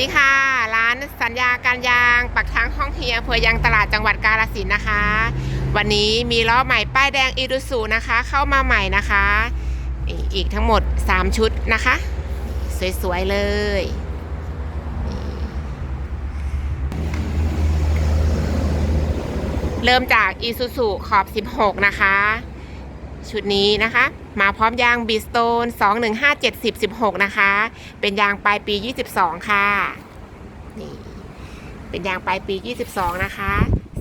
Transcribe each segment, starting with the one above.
ดีค่ะ ร้านสัญญาการยางปักทางห้องเฮียอำเภอยางตลาดจังหวัดกาฬสินนะคะ วันนี้มีล้อใหม่ป้ายแดงอีดูซูนะคะ เข้ามาใหม่นะคะ อีกทั้งหมด 3 ชุดนะคะ สวย ๆ เลย เริ่มจาก i s u z u ขอบ 16 นะคะ ชุดนี้นะคะ มาพร้อมยางบีสโตน215 70 16 นะคะ เป็นยางปลายปี 22 ค่ะ นี่ เป็นยางปลายปี 22 นะคะ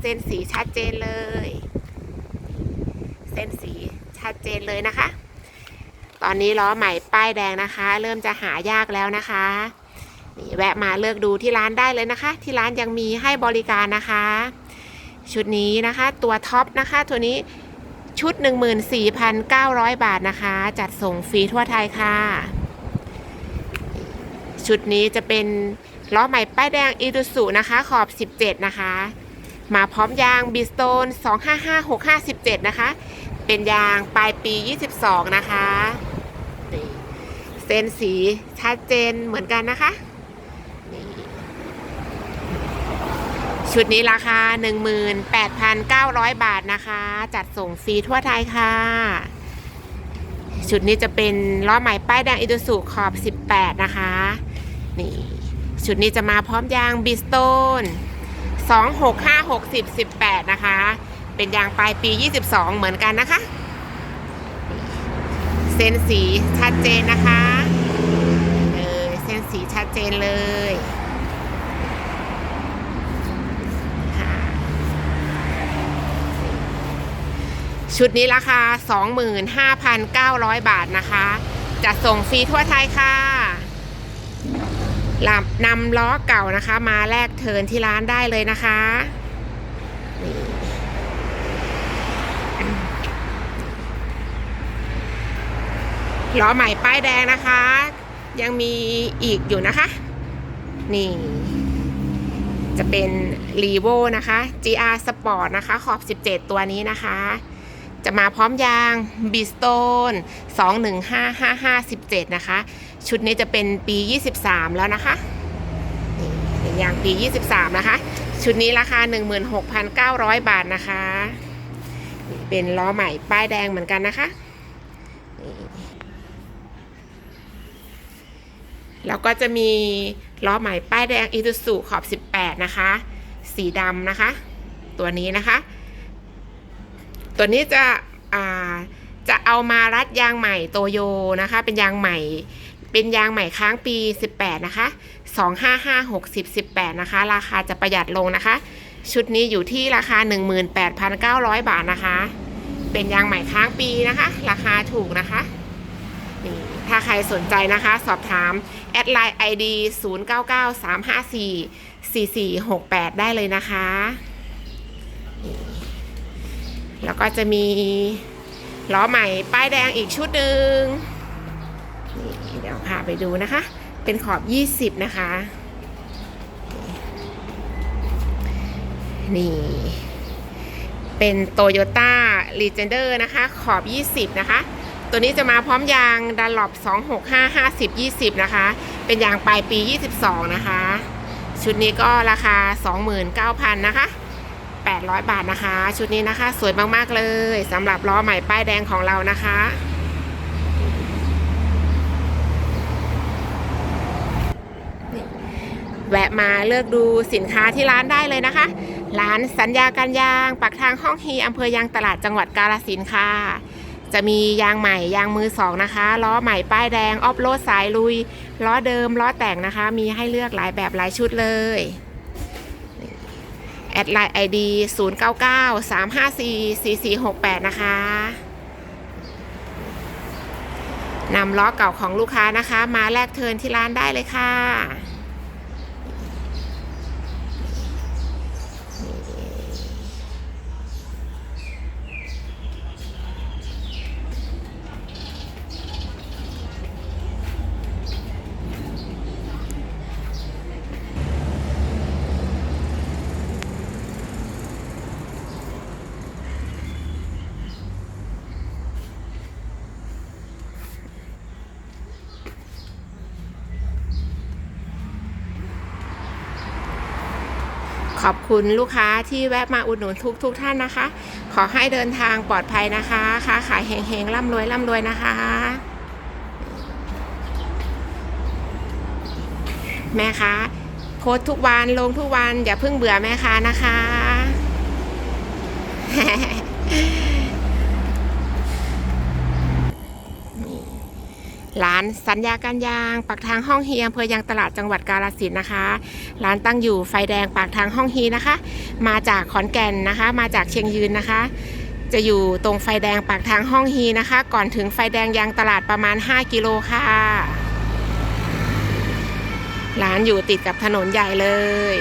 เส้นสีชัดเจนเลย เส้นสีชัดเจนเลยนะคะ ตอนนี้ล้อใหม่ป้ายแดงนะคะ เริ่มจะหายากแล้วนะคะ นี่แวะมาเลือกดูที่ร้านได้เลยนะคะ ที่ร้านยังมีให้บริการนะคะ ชุดนี้นะคะ ตัวท็อปนะคะ ตัวนี้ ชุด 14,900 บาทนะคะ จัดส่งฟรีทั่วไทยค่ะ ชุดนี้จะเป็นล้อใหม่ป้ายแดงอีดูสุนะคะ ขอบ 17 นะคะ มาพร้อมยางบิสโตน 255657 นะคะ เป็นยางปลายปี 22 นะคะ เส้นสีชัดเจนเหมือนกันนะคะนี่ ชุดนี้ราคา 18,900 บาทนะคะ จัดส่งฟรีทั่วไทยค่ะ ชุดนี้จะเป็นล้อใหม่ป้ายแดงอิ u สุขอบ 18 นะคะ นี่ ชุดนี้จะมาพร้อมยางบิสโตน265 60 18 นะคะ เป็นยางปลายปี 22 เหมือนกันนะคะ เส้นสีชัดเจนนะคะเออเส้นสีชัดเจนเลย ชุดนี้ราคา 25,900 บาทนะคะจะส่งฟรีทั่วไทยค่ะลำนำล้อเก่านะคะ มาแลกเทินที่ร้านได้เลยนะคะ ล้อใหม่ป้ายแดงนะคะ ยังมีอีกอยู่นะคะ นี่ จะเป็น r e v o นะคะ GR Sport นะคะ ขอบ 17 ตัวนี้นะคะ จะมาพร้อมยาง b i s t o n e 215557 นะคะ ชุดนี้จะเป็นปี 23 แล้วนะคะนี่เป็นยางปี 23 นะคะ ชุดนี้ราคา 16,900 บาทนะคะนี่เป็นล้อใหม่ป้ายแดงเหมือนกันนะคะแล้วก็จะมีล้อใหม่ป้ายแดงอี u สุขอบ 18 นะคะ สีดำนะคะ ตัวนี้นะคะ ตัวนี้จะจะเอามารัดยางใหม่โตโยนะคะ เป็นยางใหม่ เป็นยางใหม่ค้างปี 18 นะคะ 255 60 18 นะคะ ราคาจะประหยัดลงนะคะ ชุดนี้อยู่ที่ราคา 18,900 บาทนะคะ เป็นยางใหม่ค้างปีนะคะ ราคาถูกนะคะนี่ถ้าใครสนใจนะคะ สอบถาม แอดไลน์ ID 099354 4468 ได้เลยนะคะ แล้วก็จะมีล้อใหม่ป้ายแดงอีกชุดหนึ่งนี่เดี๋ยวพาไปดูนะคะ เป็นขอบ 20 นะคะ นี่ เป็น Toyota Legender นะคะ ขอบ 20 นะคะ ตัวนี้จะมาพร้อมยางดันหลบ265 50 20 นะคะ เป็นยางปลายปี 22 นะคะ ชุดนี้ก็ราคา 29,000 นะคะ 800 บาทนะคะ ชุดนี้นะคะ สวยมากๆเลยสำหรับล้อใหม่ป้ายแดงของเรานะคะแวะมาเลือกดูสินค้าที่ร้านได้เลยนะคะ ร้านสัญญาการยางปักทางห้องฮีอำเภอยางตลาดจังหวัดกาฬสินค่ะ จะมียางใหม่ยางมือสองนะคะล้อใหม่ป้ายแดงออฟโรดสายลุยล้อเดิมล้อแต่งนะคะ มีให้เลือกหลายแบบหลายชุดเลย แอดไลน์ ID 099 354 4468 นะคะนำล้อเก่าของลูกค้านะคะ มาแลกเทินที่ร้านได้เลยค่ะ ขอบคุณลูกค้าที่แวะมาอุดหนุนทุกทุกท่านนะคะ ขอให้เดินทางปลอดภัยนะคะค้าขายเฮงๆร่ำรวยร่ำรวยนะคะ แม่ค้าโพสทุกวันลงทุกวันอย่าเพิ่งเบื่อแม่ค้านะคะ ร้านสัญญาการยาง ปากทางห้องเฮีอำเภอยางตลาดจังหวัดกาฬสินนะคะ ร้านตั้งอยู่ไฟแดงปากทางห้องฮีนะคะ มาจากขอนแก่นนะคะ มาจากเชียงยืนนะคะ จะอยู่ตรงไฟแดงปากทางห้องฮีนะคะ ก่อนถึงไฟแดงยางตลาดประมาณ 5 กิโลค่ะ ร้านอยู่ติดกับถนนใหญ่เลย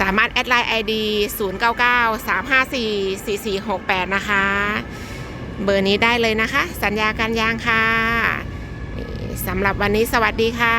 สามารถแอดไลน์ ID 0 9 9 3 5 4 4 4 6 8 นะคะ เบอร์นี้ได้เลยนะคะ สัญญาการยางค่ะสำหรับวันนี้สวัสดีค่ะ